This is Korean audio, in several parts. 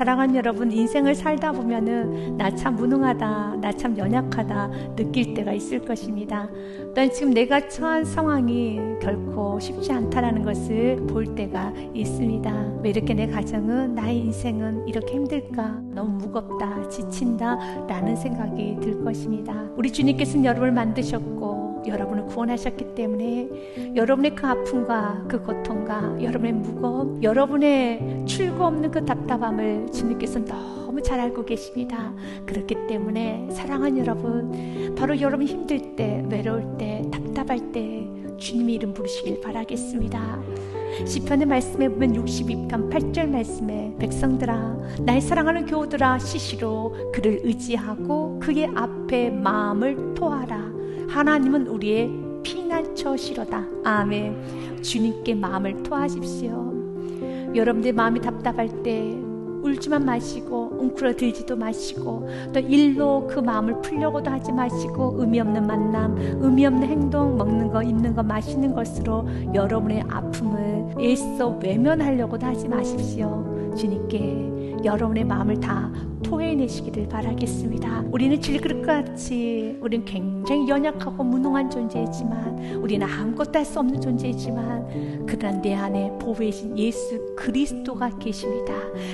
사랑하는 여러분, 인생을 살다 보면은 나 참 무능하다, 나 참 연약하다 느낄 때가 있을 것입니다. 또한 지금 내가 처한 상황이 결코 쉽지 않다라는 것을 볼 때가 있습니다. 왜 이렇게 내 가정은, 나의 인생은 이렇게 힘들까? 너무 무겁다, 지친다, 라는 생각이 들 것입니다. 우리 주님께서는 여러분을 만드셨고, 여러분을 구원하셨기 때문에 여러분의 그 아픔과 그 고통과 여러분의 무거움, 여러분의 출구 없는 그 답답함을 주님께서 너무 잘 알고 계십니다. 그렇기 때문에 사랑하는 여러분, 바로 여러분 힘들 때, 외로울 때, 답답할 때 주님의 이름 부르시길 바라겠습니다. 시편의 말씀에 보면 62편 8절 말씀에 백성들아 나의 사랑하는 교우들아 시시로 그를 의지하고 그의 앞에 마음을 토하라 하나님은 우리의 피난처시로다. 아멘. 주님께 마음을 토하십시오. 여러분들 마음이 답답할 때 울지만 마시고 웅크러들지도 마시고 또 일로 그 마음을 풀려고도 하지 마시고 의미 없는 만남, 의미 없는 행동, 먹는 거, 입는 거, 마시는 것으로 여러분의 아픔을 애써 외면하려고도 하지 마십시오. 주님께 여러분의 마음을 다 토해내시기를 바라겠습니다. 우리는 질그릇같이 우리는 굉장히 연약하고 무능한 존재이지만 우리는 아무것도 할 수 없는 존재이지만 그러나 내 안에 보배이신 예수 그리스도가 계십니다.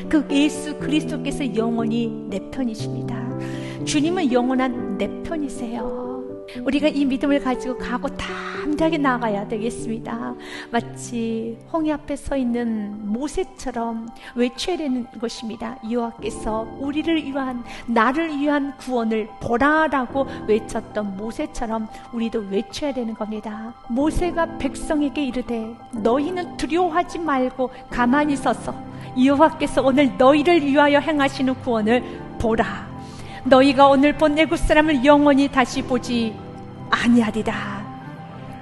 그 예수 그리스도께서 영원히 내 편이십니다. 주님은 영원한 내 편이세요. 우리가 이 믿음을 가지고 가고 담대하게 나가야 되겠습니다. 마치 홍해 앞에 서 있는 모세처럼 외쳐야 되는 것입니다. 여호와께서 우리를 위한 나를 위한 구원을 보라라고 외쳤던 모세처럼 우리도 외쳐야 되는 겁니다. 모세가 백성에게 이르되 너희는 두려워하지 말고 가만히 서서 여호와께서 오늘 너희를 위하여 행하시는 구원을 보라. 너희가 오늘 본 애굽 사람을 영원히 다시 보지 아니하리라.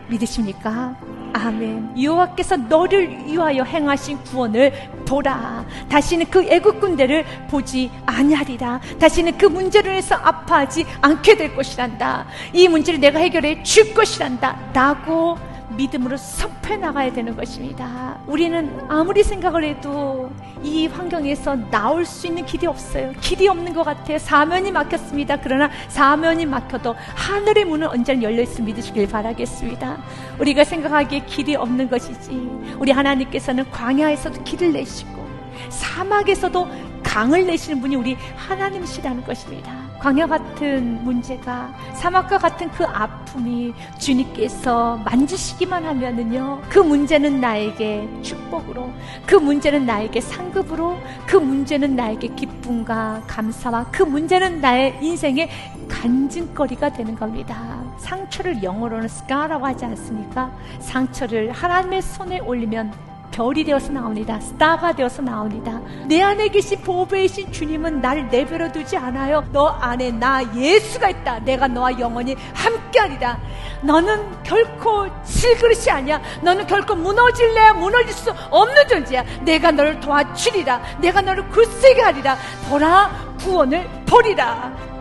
믿으십니까? 아멘. 여호와께서 너를 위하여 행하신 구원을 보라. 다시는 그 애국 군대를 보지 아니하리라. 다시는 그 문제로 해서 아파하지 않게 될 것이란다. 이 문제를 내가 해결해 줄 것이란다. 라고 믿음으로 선포해 나가야 되는 것입니다. 우리는 아무리 생각을 해도 이 환경에서 나올 수 있는 길이 없어요. 길이 없는 것 같아요. 사면이 막혔습니다. 그러나 사면이 막혀도 하늘의 문은 언제나 열려 있음을 믿으시길 바라겠습니다. 우리가 생각하기에 길이 없는 것이지. 우리 하나님께서는 광야에서도 길을 내시고 사막에서도 강을 내시는 분이 우리 하나님이시라는 것입니다. 광야 같은 문제가 사막과 같은 그 아픔이 주님께서 만지시기만 하면은요 그 문제는 나에게 축복으로 그 문제는 나에게 상급으로 그 문제는 나에게 기쁨과 감사와 그 문제는 나의 인생의 간증거리가 되는 겁니다. 상처를 영어로는 스카라고 하지 않습니까? 상처를 하나님의 손에 올리면 별이 되어서 나옵니다. 스타가 되어서 나옵니다. 내 안에 계신 보배이신 주님은 나를 내버려 두지 않아요. 너 안에 나 예수가 있다. 내가 너와 영원히 함께하리라. 너는 결코 질그릇이 아니야. 너는 결코 무너질래야 무너질 수 없는 존재야. 내가 너를 도와주리라. 내가 너를 굳세게 하리라. 보라 구원을 보리라.